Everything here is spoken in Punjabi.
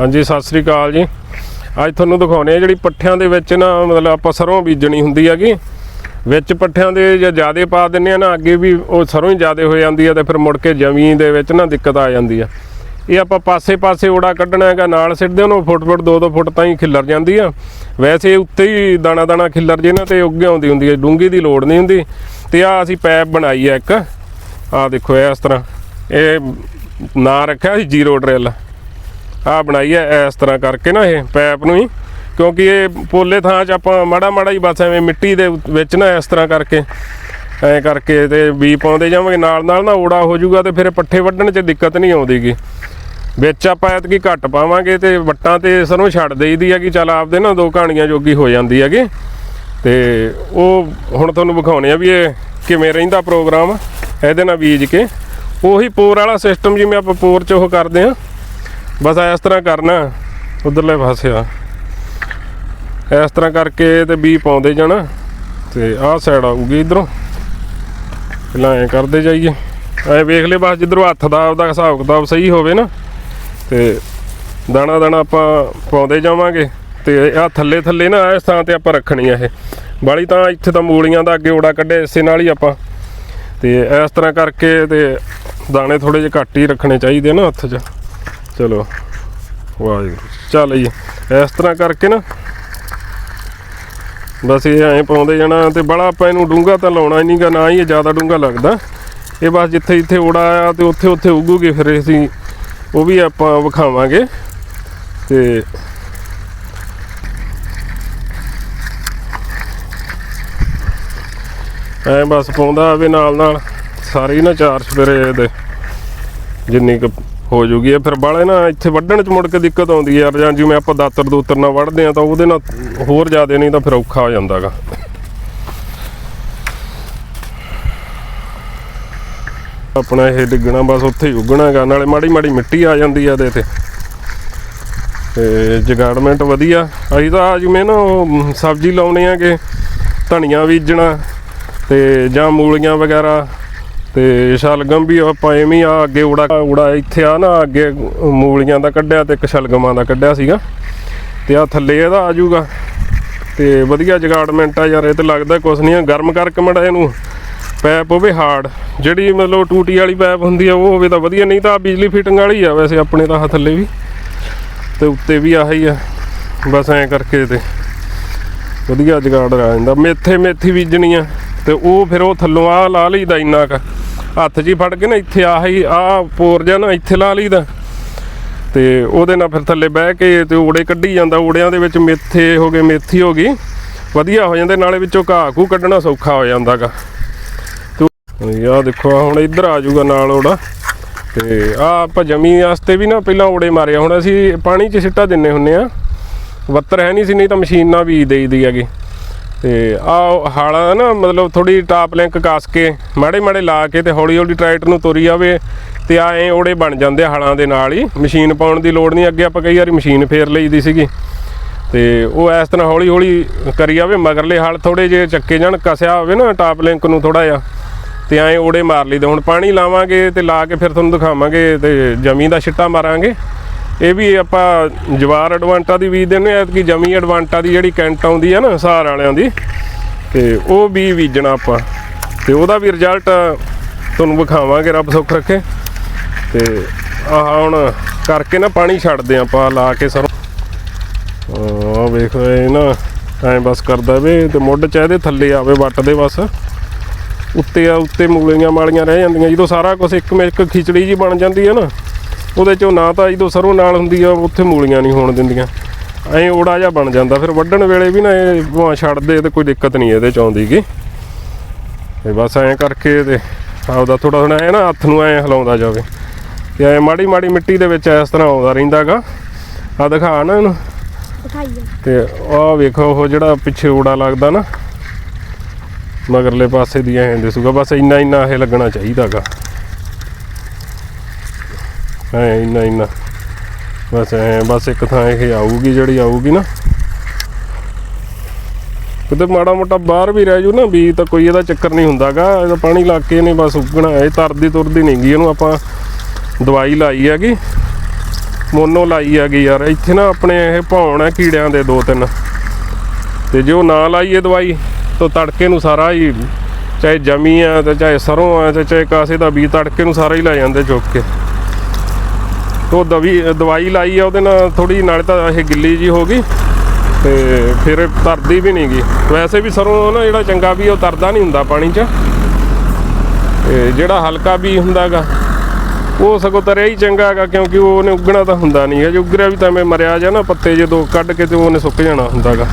ਹਾਂਜੀ, ਸਤਿ ਸ੍ਰੀ ਅਕਾਲ ਜੀ। ਅੱਜ ਤੁਹਾਨੂੰ ਦਿਖਾਉਣੇ ਆ ਜਿਹੜੀ ਪੱਠਿਆਂ ਦੇ ਵਿੱਚ ਨਾ ਮਤਲਬ ਆਪਾਂ ਸਰੋਂ ਬੀਜਣੀ ਹੁੰਦੀ ਹੈਗੀ। ਵਿੱਚ ਪੱਠਿਆਂ ਦੇ ਜੇ ਜ਼ਿਆਦੇ ਪਾ ਦਿੰਨੇ ਆ ਨਾ, ਅੱਗੇ ਵੀ ਉਹ ਸਰੋਂ ਹੀ ਜ਼ਿਆਦੇ ਹੋ ਜਾਂਦੀ ਆ ਤੇ ਫਿਰ ਮੁੜ ਕੇ ਜ਼ਮੀਨ ਦੇ ਵਿੱਚ ਨਾ ਦਿੱਕਤ ਆ ਜਾਂਦੀ ਆ। ਇਹ ਆਪਾਂ ਪਾਸੇ-ਪਾਸੇ ਓੜਾ ਕੱਢਣਾ ਹੈਗਾ, ਨਾਲ ਸਿੱਟਦੇ ਉਹਨੂੰ, ਫੁੱਟ-ਫੁੱਟ 2-2 ਫੁੱਟ ਤਾਂ ਹੀ ਖਿੱਲਰ ਜਾਂਦੀ ਆ। ਵੈਸੇ ਉੱਤੇ ਹੀ ਦਾਣਾ-ਦਾਣਾ ਖਿੱਲਰ ਜੇ ਨਾ ਤੇ ਉੱਗ ਆਉਂਦੀ ਹੁੰਦੀ ਹੈ ਡੂੰਗੀ ਦੀ ਲੋੜ ਨਹੀਂ ਹੁੰਦੀ। ਤੇ ਆ ਅਸੀਂ ਪੈਪ ਬਣਾਈ ਆ ਇੱਕ। ਆ ਦੇਖੋ ਇਹ ਇਸ ਤਰ੍ਹਾਂ, ਇਹ ਨਾਂ ਰੱਖਿਆ ਸੀ ਜ਼ੀਰੋ ਡਰਿਲ। ਆ ਬਣਾਈ ਹੈ ਇਸ ਤਰ੍ਹਾਂ ਕਰਕੇ ਨਾ ਇਹ ਪੈਪ ਨੂੰ ਹੀ, ਕਿਉਂਕਿ ਇਹ ਪੋਲੇ ਥਾਂ 'ਚ ਆਪਾਂ ਮਾੜਾ ਮਾੜਾ ਹੀ ਬਸ ਐਵੇਂ ਮਿੱਟੀ ਦੇ ਵਿੱਚ ਨਾ ਇਸ ਤਰ੍ਹਾਂ ਕਰਕੇ, ਐ ਕਰਕੇ ਤੇ ਬੀ ਪਾਉਂਦੇ ਜਾਵਾਂਗੇ। ਨਾਲ ਨਾਲ ਨਾ ਓੜਾ ਹੋ ਜਾਊਗਾ ਤੇ ਫਿਰ ਪੱਠੇ ਵੱਢਣ 'ਚ ਦਿੱਕਤ ਨਹੀਂ ਆਉਂਦੀਗੀ। ਵਿੱਚ ਆਪਾਂ ਐਤਕੀ ਘੱਟ ਪਾਵਾਂਗੇ ਤੇ ਵੱਟਾਂ ਤੇ ਸਰੋਂ ਛੱਡ ਦੇਈਦੀ ਆ ਕਿ ਚੱਲ ਆਪਦੇ ਨਾ ਦੋ ਕਹਾਣੀਆਂ ਜੋਗੀ ਹੋ ਜਾਂਦੀ ਹੈਗੀ। ਤੇ ਉਹ ਹੁਣ ਤੁਹਾਨੂੰ ਵਿਖਾਉਣੇ ਆ ਵੀ ਇਹ ਕਿਵੇਂ ਰਹਿੰਦਾ ਪ੍ਰੋਗਰਾਮ, ਇਹਦੇ ਨਾਲ ਬੀਜ ਕੇ। ਉਹੀ ਪੋਰ ਵਾਲਾ ਸਿਸਟਮ ਜਿਵੇਂ ਆਪਾਂ ਪੋਰ 'ਚ ਉਹ ਕਰਦੇ ਆ ਬਸ ਇਸ ਤਰ੍ਹਾਂ ਕਰਨਾ, ਉਧਰਲੇ ਪਾਸੇ ਆ। ਇਸ ਤਰ੍ਹਾਂ ਕਰਕੇ ਤੇ ਬੀ ਪਾਉਂਦੇ ਜਾਣਾ, ਤੇ ਆਹ ਸਾਈਡ ਆਊਗੀ ਇਧਰੋਂ। ਪਹਿਲਾਂ ਐ ਕਰਦੇ ਜਾਈਏ। ਐ ਵੇਖ ਲੈ ਬਸ ਜਿੱਧਰੋਂ ਹੱਥ ਦਾ ਉਹਦਾ ਹਿਸਾਬ ਕਿਤਾਬ ਸਹੀ ਹੋਵੇ ਨਾ, ਤੇ ਦਾਣਾ ਦਾਣਾ ਆਪਾਂ ਪਾਉਂਦੇ ਜਾਵਾਂਗੇ। ਤੇ ਆ ਥੱਲੇ ਥੱਲੇ ਨਾ, ਇਸ ਥਾਂ ਤੇ ਆਪਾਂ ਰੱਖਣੀ ਆ ਇਹ। ਬਾਲੀ ਤਾਂ ਇੱਥੇ ਤਾਂ ਮੂਲੀਆਂ ਦਾ ਅੱਗੇ ਓੜਾ ਕੱਢੇ, ਇਸੇ ਨਾਲ ਹੀ ਆਪਾਂ। ਤੇ ਇਸ ਤਰ੍ਹਾਂ ਕਰਕੇ ਤੇ ਦਾਣੇ ਥੋੜੇ ਜਿਹੇ ਘੱਟ ਹੀ ਰੱਖਣੇ ਚਾਹੀਦੇ ਨਾ, ਹੱਥ 'ਚ। ਚਲੋ, ਵਾਹਿਗੁਰੂ। ਚੱਲ ਜੀ, ਇਸ ਤਰ੍ਹਾਂ ਕਰਕੇ ਨਾ, ਬਸ ਇਹ ਐਂ ਪਾਉਂਦੇ ਜਾਣਾ ਤੇ ਬੜਾ ਆਪਾਂ ਇਹਨੂੰ ਡੂੰਗਾ ਤਾਂ ਲਾਉਣਾ ਹੀ ਨਹੀਂਗਾ, ਨਾ ਹੀ ਇਹ ਜ਼ਿਆਦਾ ਡੂੰਗਾ ਲੱਗਦਾ। ਇਹ ਬਸ ਜਿੱਥੇ ਜਿੱਥੇ ਓੜਾ ਆ ਤੇ ਉੱਥੇ ਉੱਥੇ ਉੱਗੂਗੇ, ਫਿਰ ਅਸੀਂ ਉਹ ਵੀ ਆਪਾਂ ਵਿਖਾਵਾਂਗੇ। ਤੇ ਐ ਬਸ ਪਾਉਂਦਾ ਆਵੇ ਨਾਲ ਨਾਲ ਸਾਰੇ ਹੀ ਨਾ ਚਾਰ ਸਵੇਰੇ ਦੇ ਜਿੰਨੀ ਕੁ ਹੋ ਜੂਗੀ। ਇਹ ਫਿਰ ਬਾਲੇ ਨਾ ਇੱਥੇ ਵੱਢਣ ਚ ਮੁੜ ਕੇ ਦਿੱਕਤ ਆਉਂਦੀ ਹੈ ਯਾਰ, ਜਾਂ ਜਿਵੇਂ ਆਪਾਂ ਦਾਤਰ ਦੂਤਰ ਨਾਲ ਵੱਢਦੇ ਆ ਤਾਂ ਉਹਦੇ ਨਾਲ ਹੋਰ ਜ਼ਿਆਦਾ ਨਹੀਂ ਤਾਂ ਫਿਰ ਔਖਾ ਹੋ ਜਾਂਦਾਗਾ। ਆਪਣਾ ਇਹ ਡਿੱਗਣਾ ਬਸ ਉੱਥੇ ਹੀ ਉੱਗਣਾਗਾ, ਨਾਲੇ ਮਾੜੀ ਮਾੜੀ ਮਿੱਟੀ ਆ ਜਾਂਦੀ ਆ ਇਹਦੇ ਤੇ। ਤੇ ਜਗਾੜਮੈਂਟ ਵਧੀਆ। ਅਸੀਂ ਤਾਂ ਜਿਵੇਂ ਨਾ ਉਹ ਸਬਜ਼ੀ ਲਾਉਣੇ ਆਗੇ, ਧਨੀਆ ਬੀਜਣਾ ਤੇ ਜਾਂ ਮੂਲੀਆਂ ਵਗੈਰਾ ਤੇ ਸ਼ਲਗਮ ਵੀ ਆਪਾਂ ਐਵੇਂ ਆ ਅੱਗੇ ਉੜਾ ਉੜਾ ਇੱਥੇ ਆ ਨਾ, ਅੱਗੇ ਮੂਲੀਆਂ ਦਾ ਕੱਢਿਆ ਤੇ ਇੱਕ ਸ਼ਲਗਮਾਂ ਦਾ ਕੱਢਿਆ ਸੀਗਾ। ਤੇ ਆ ਥੱਲੇ ਇਹਦਾ ਆ ਜਾਊਗਾ। ਤੇ ਵਧੀਆ ਜਗਾੜਮੈਂਟ ਆ ਯਾਰ, ਇਹ ਤੇ ਲੱਗਦਾ ਕੁਛ ਨਹੀਂ ਆ, ਗਰਮ ਕਰਕੇ ਮੜਾ ਇਹਨੂੰ ਪੈਪ ਹੋਵੇ ਹਾਰਡ, ਜਿਹੜੀ ਮਤਲਬ ਟੂਟੀ ਵਾਲੀ ਪੈਪ ਹੁੰਦੀ ਆ, ਉਹ ਹੋਵੇ ਤਾਂ ਵਧੀਆ, ਨਹੀਂ ਤਾਂ ਆਹ ਬਿਜਲੀ ਫਿਟਿੰਗ ਵਾਲੀ ਆ ਵੈਸੇ ਆਪਣੇ ਤਾਂ ਥੱਲੇ ਵੀ। ਤੇ ਉੱਤੇ ਵੀ ਆਹੀ ਆ, ਬਸ ਐਂ ਕਰਕੇ ਤੇ। ਵਧੀਆ ਜਗਾੜ ਆ ਜਾਂਦਾ ਮੇਥੇ ਮੇਥੀ ਬੀਜਣੀ ਆ, ਤੇ ਉਹ ਫਿਰ ਉਹ ਥੱਲੋਂ ਆ ਲਾ ਲਈਦਾ ਇੰਨਾ ਕ। ਹੱਥ 'ਚ ਹੀ ਫੜ ਕੇ ਨਾ ਇੱਥੇ ਆਹੀ ਆ ਪੋਰ ਜਾ ਨਾ ਇੱਥੇ ਲਾ ਲਈਦਾ। ਤੇ ਉਹਦੇ ਨਾਲ ਫਿਰ ਥੱਲੇ ਬਹਿ ਕੇ ਤੇ ਓੜੇ ਕੱਢੀ ਜਾਂਦਾ, ਓੜਿਆਂ ਦੇ ਵਿੱਚ ਮੇਥੇ ਹੋ ਗਏ, ਮੇਥੀ ਹੋ ਗਈ। ਵਧੀਆ ਹੋ ਜਾਂਦੇ, ਨਾਲੇ ਵਿੱਚੋਂ ਘਾਹ ਘੂ ਕੱਢਣਾ ਸੌਖਾ ਹੋ ਜਾਂਦਾਗਾ। ਤੇ ਆਹ ਦੇਖੋ ਹੁਣ ਇੱਧਰ ਆ ਜਾਊਗਾ ਨਾਲ ਓੜਾ। ਤੇ ਆ ਆਪਾਂ ਜਮੀ ਵਾਸਤੇ ਵੀ ਨਾ ਪਹਿਲਾਂ ਓੜੇ ਮਾਰਿਆ। ਹੁਣ ਅਸੀਂ ਪਾਣੀ 'ਚ ਸਿੱਟਾ ਦਿੰਨੇ ਹੁੰਨੇ ਆ। ਵੱਤਰ ਹੈ ਨਹੀਂ ਸੀ, ਨਹੀਂ ਤਾਂ ਮਸ਼ੀਨ ਨਾਲ ਵੀ ਦੇਈਦੀ ਹੈਗੀ। ਤੇ ਆ ਹਾਲਾ ਨਾ ਮਤਲਬ ਥੋੜੀ ਟਾਪ ਲਿੰਕ ਕੱਸ ਕੇ, ਮਾੜੇ ਮਾੜੇ ਲਾ ਕੇ ਤੇ ਹੌਲੀ ਹੌਲੀ ਟਰੈਕਟਰ ਨੂੰ ਤੋਰੀ ਜਾਵੇ ਤੇ ਆ ਐ ਓੜੇ ਬਣ ਜਾਂਦੇ ਆ ਹਾਲਾਂ ਦੇ ਨਾਲ ਹੀ। ਮਸ਼ੀਨ ਪਾਉਣ ਦੀ ਲੋੜ ਨਹੀਂ, ਅੱਗੇ ਆਪਾਂ ਕਈ ਵਾਰੀ ਮਸ਼ੀਨ ਫੇਰ ਲਈਦੀ ਸੀਗੀ। ਤੇ ਉਹ ਇਸ ਤਰ੍ਹਾਂ ਹੌਲੀ ਹੌਲੀ ਕਰੀ ਜਾਵੇ, ਮਗਰਲੇ ਹਲ ਥੋੜੇ ਜੇ ਚੱਕੇ ਜਾਣ, ਕਸਿਆ ਹੋਵੇ ਨਾ ਟਾਪ ਲਿੰਕ ਨੂੰ ਥੋੜਾ ਜਿਹਾ, ਤੇ ਐਂ ਓੜੇ ਮਾਰ ਲਈਦੇ ਹੁਣ ਪਾਣੀ ਲਾਵਾਂਗੇ ਤੇ ਲਾ ਕੇ ਫਿਰ ਤੁਹਾਨੂੰ ਦਿਖਾਵਾਂਗੇ ਤੇ ਜਮੀ ਦਾ ਛਿੱਟਾ ਮਾਰਾਂਗੇ। ਇਹ ਵੀ ਆਪਾਂ ਜਵਾਰ ਐਡਵਾਂਟਾ ਦੀ ਬੀਜ ਦਿੰਦੇ ਆ ਕਿ ਜਮੀ ਐਡਵਾਂਟਾ ਦੀ ਜਿਹੜੀ ਕੈਂਟ ਆਉਂਦੀ ਆ ਨਾ, ਸਾਰ ਵਾਲਿਆਂ ਦੀ, ਤੇ ਉਹ ਵੀ ਬੀਜਣਾ ਆਪਾਂ। ਤੇ ਉਹਦਾ ਵੀ ਰਿਜ਼ਲਟ ਤੁਹਾਨੂੰ ਵਿਖਾਵਾਂਗੇ, ਰੱਬ ਸੁੱਖ ਰੱਖੇ। ਤੇ ਆਹ ਹੁਣ ਕਰਕੇ ਨਾ ਪਾਣੀ ਛੱਡਦੇ ਆ ਆਪਾਂ, ਲਾ ਕੇ ਸਰੋਂ। ਆ ਵੇਖ, ਇਹ ਨਾ ਐਂ ਬਸ ਕਰਦਾ ਵੇ, ਤੇ ਮੁੱਢ ਚ ਇਹਦੇ ਥੱਲੇ ਆਵੇ ਵੱਟ ਦੇ ਬਸ। ਉੱਤੇ ਆ, ਉੱਤੇ ਮੂਲੀਆਂ ਮਾਲੀਆਂ ਰਹਿ ਜਾਂਦੀਆਂ, ਜਦੋਂ ਸਾਰਾ ਕੁਝ ਇੱਕ ਮਿਕ ਖਿਚੜੀ ਜੀ ਬਣ ਜਾਂਦੀ ਹੈ ਨਾ ਉਹਦੇ ਚੋਂ ਨਾ ਤਾਂ ਜਦੋਂ ਸਰੋਂ ਨਾਲ ਹੁੰਦੀ ਆ ਉੱਥੇ ਮੂਲੀਆਂ ਨਹੀਂ ਹੋਣ ਦਿੰਦੀਆਂ। ਐਂ ਓੜਾ ਜਿਹਾ ਬਣ ਜਾਂਦਾ। ਫਿਰ ਵੱਢਣ ਵੇਲੇ ਵੀ ਨਾ ਇਹ ਭਾਵੇਂ ਛੱਡਦੇ ਤੇ ਕੋਈ ਦਿੱਕਤ ਨਹੀਂ ਇਹਦੇ ਚ ਆਉਂਦੀਗੀ ਤੇ ਬਸ ਐਂ ਕਰਕੇ ਤੇ ਆਪਦਾ ਥੋੜਾ ਥੋੜਾ ਐ ਨਾ ਹੱਥ ਨੂੰ ਐਂ ਹਿਲਾਉਂਦਾ ਜਾਵੇ। ਤੇ ਐ ਮਾੜੀ ਮਾੜੀ ਮਿੱਟੀ ਦੇ ਵਿੱਚ ਇਸ ਤਰ੍ਹਾਂ ਆਉਂਦਾ ਰਹਿੰਦਾਗਾ ਆ ਦਿਖਾ ਨਾ ਇਹਨੂੰ। ਤੇ ਆਹ ਵੇਖੋ ਉਹ ਜਿਹੜਾ ਪਿੱਛੇ ਓੜਾ ਲੱਗਦਾ ਨਾ ਮਗਰਲੇ ਪਾਸੇ ਦੀ ਐਂ ਦਿਸੂਗਾ। ਬਸ ਇੰਨਾ ਇੰਨਾ ਇਹ ਲੱਗਣਾ ਚਾਹੀਦਾਗਾ ਐ ਇੰਨਾ ਇੰਨਾ। ਬਸ ਐ, ਬਸ ਇੱਕ ਥਾਂ ਇਹ ਆਊਗੀ ਜਿਹੜੀ ਆਊਗੀ ਨਾ। ਕਿਤੇ ਮਾੜਾ ਮੋਟਾ ਬਾਹਰ ਵੀ ਰਹਿ ਜੂ ਨਾ, ਵੀ ਤਾਂ ਕੋਈ ਇਹਦਾ ਚੱਕਰ ਨਹੀਂ ਹੁੰਦਾਗਾ। ਇਹਦਾ ਪਾਣੀ ਲਾ ਕੇ ਨੇ ਬਸ ਉੱਗਣਾ, ਇਹ ਤਰਦੀ ਤੁਰਦੀ ਨਹੀਂ ਗਈ ਇਹਨੂੰ ਆਪਾਂ ਦਵਾਈ ਲਾਈ ਹੈਗੀ। ਮੋਨੋ ਲਾਈ ਹੈਗੀ ਯਾਰ, ਇੱਥੇ ਨਾ ਆਪਣੇ ਇਹ ਭੌਣ ਹੈ ਕੀੜਿਆਂ ਦੇ ਦੋ ਤਿੰਨ। ਤੇ ਜੇ ਉਹ ਨਾ ਲਾਈਏ ਦਵਾਈ, ਤਾਂ ਤੜਕੇ ਨੂੰ ਸਾਰਾ ਹੀ, ਚਾਹੇ ਜਮੀ ਆ ਤੇ ਚਾਹੇ ਸਰੋਂ ਆ ਤੇ ਚਾਹੇ ਕਾਸੇ ਦਾ ਬੀਜ, ਤੜਕੇ ਨੂੰ ਸਾਰਾ ਹੀ ਲੈ ਜਾਂਦੇ ਚੁੱਕ ਕੇ। ਤੋ ਦਵੀ ਦਵਾਈ ਲਾਈ ਆ, ਉਹਦੇ ਨਾਲ ਥੋੜੀ ਨਾਲੇ ਤਾਂ ਇਹ ਗਿੱਲੀ ਜੀ ਹੋ ਗਈ ਤੇ ਫਿਰ ਤਰਦੀ ਵੀ ਨਹੀਂ ਗੀ ਵੈਸੇ ਵੀ ਸਰੋਂ ਨਾ ਜਿਹੜਾ ਚੰਗਾ ਵੀ ਉਹ ਤਰਦਾ ਨਹੀਂ ਹੁੰਦਾ ਪਾਣੀ 'ਚ। ਤੇ ਜਿਹੜਾ ਹਲਕਾ ਵੀ ਹੁੰਦਾਗਾ ਉਹ ਸਗੋਂ ਤਰਿਆ ਹੀ ਚੰਗਾ ਹੈਗਾ ਕਿਉਂਕਿ ਉਹਨੇ ਉੱਗਣਾ ਤਾਂ ਹੁੰਦਾ ਨਹੀਂ ਹੈ ਜੇ ਉੱਗਰਿਆ ਵੀ ਤਾਂ ਮੈਂ ਮਰਿਆ ਜਾ ਨਾ, ਪੱਤੇ ਜਦੋਂ ਕੱਢ ਕੇ ਤੇ ਉਹਨੇ ਸੁੱਕ ਜਾਣਾ ਹੁੰਦਾਗਾ